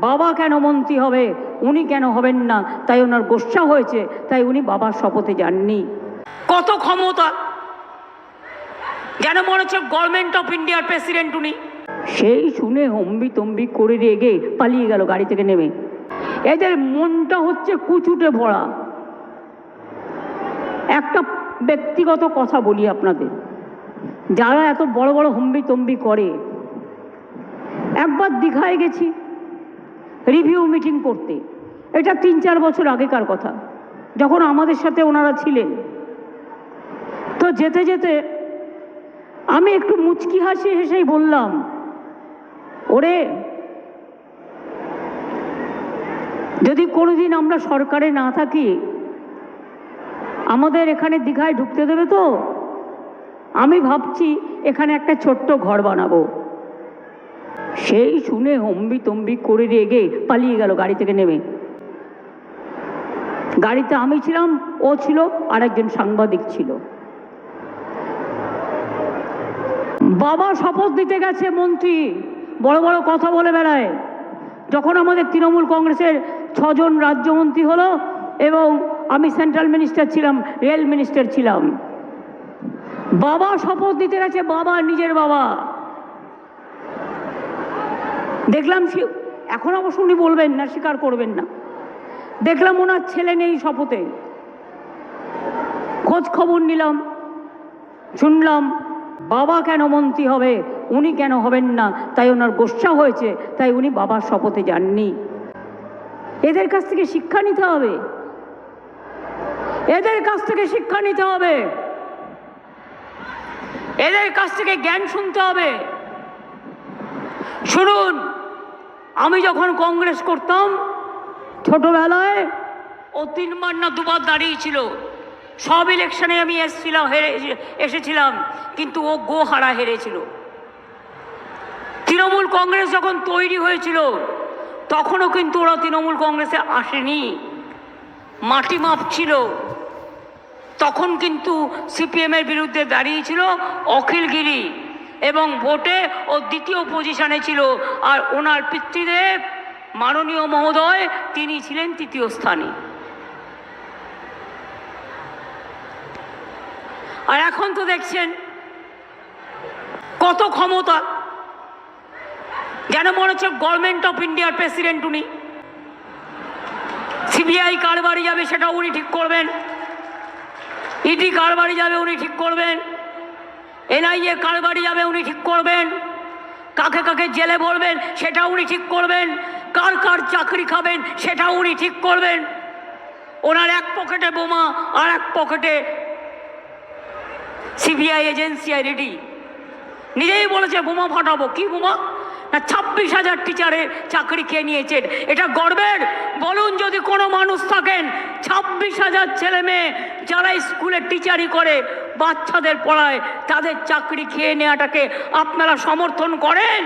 বাবা কেন মন্ত্রী হবে? উনি কেন হবেন না? তাই ওনার গোসা হয়েছে, তাই উনি বাবার শপথে যাননি। কত ক্ষমতা? যেন মনে হচ্ছে গভর্নমেন্ট অফ ইন্ডিয়ার প্রেসিডেন্ট উনি? সেই শুনে হম্বি তম্বি করে রেগে পালিয়ে গেল গাড়ি থেকে নেমে। এদের মনটা হচ্ছে কুচুটে ভরা। একটা ব্যক্তিগত কথা বলি আপনাদের। যারা এত বড় বড় হম্বি তম্বি করে, একবার দীঘায় গেছি। রিভিউ মিটিং করতে। এটা তিন চার বছর আগেকার কথা, যখন আমাদের সাথে ওনারা ছিলেন। তো যেতে যেতে আমি একটু মুচকি হাসি হেসেই বললাম, ওরে, যদি কোনোদিন আমরা সরকারে না থাকি, আমাদের এখানে দীঘায় ঢুকতে দেবে তো? আমি ভাবছি এখানে একটা ছোট্ট ঘর বানাবো। সেই শুনে হম্বি তম্বি করে রেগে পালিয়ে গেল গাড়ি থেকে নেমে। গাড়িতে আমি ছিলাম, ও ছিল আর একজন সাংবাদিক ছিল। বাবা শপথ দিতে গেছে মন্ত্রী, বড় বড় কথা বলে বেড়ায়। যখন আমাদের তৃণমূল কংগ্রেসের ছজন রাজ্যমন্ত্রী হলো এবং আমি সেন্ট্রাল মিনিস্টার ছিলাম, রেল মিনিস্টার ছিলাম। বাবা শপথ দিতে গেছে বাবা, নিজের বাবা। দেখলাম সে, এখন অবশ্য উনি বলবেন না, স্বীকার করবেন না। দেখলাম ওনার ছেলে নেই শপথে। খোঁজ খবর নিলাম, শুনলাম, বাবা কেন মন্ত্রী হবে, উনি কেন হবেন না, তাই ওনার গোসা হয়েছে, তাই উনি বাবার শপথে যাননি। এদের কাছ থেকে শিক্ষা নিতে হবে। এদের কাছ থেকে শিক্ষা নিতে হবে। এদের কাছ থেকে জ্ঞান শুনতে হবে। শুনুন আমি যখন কংগ্রেস করতাম, ছোটবেলায় ও তিনবার না দুবার দাঁড়িয়েছিল সব ইলেকশনে আমি এসেছিলাম, হেরে, এসেছিলাম, কিন্তু ও গো হারা হেরেছিল। তৃণমূল কংগ্রেস যখন তৈরি হয়েছিল, তখনও কিন্তু ওরা তৃণমূল কংগ্রেসে আসেনি। মাটি মাপ ছিল। তখন কিন্তু সিপিএমের বিরুদ্ধে দাঁড়িয়েছিল অখিলগিরি। এবং ভোটে ও দ্বিতীয় পজিশনে ছিল। আর ওনার পিতৃদেব মাননীয় মহোদয়, তিনি ছিলেন তৃতীয় স্থানে। আর এখন তো দেখছেন কত ক্ষমতা। যেন মনে হচ্ছে গভর্নমেন্ট অফ ইন্ডিয়ার প্রেসিডেন্ট উনি। সিবিআই কার যাবে সেটা উনি ঠিক করবেন। ইডি কার বাড়ি যাবে উনি ঠিক করবেন। এনআইএ কার বাড়ি যাবে, উনি ঠিক করবেন। কাকে কাকে জেলে ভরবেন সেটা উনি ঠিক করবেন। কার কার চাকরি খাবেন সেটা উনি ঠিক করবেন। ওনার এক পকেটে বোমা আর এক পকেটে সিবিআই এজেন্সি রেডি নিজেই বলেছে, বোমা ফাটাবো। কি বোমা? না, ছাব্বিশ হাজার টিচারের চাকরি খেয়ে নিয়েছেন? এটা গর্বের। বলুন, যদি কোনো মানুষ থাকেন, ছাব্বিশ হাজার ছেলে মেয়ে যারা স্কুলে টিচারি করে বাচ্চাদের পড়ায় তাদের চাকরি খেয়ে নেওয়াটাকে আপনারা সমর্থন করেন?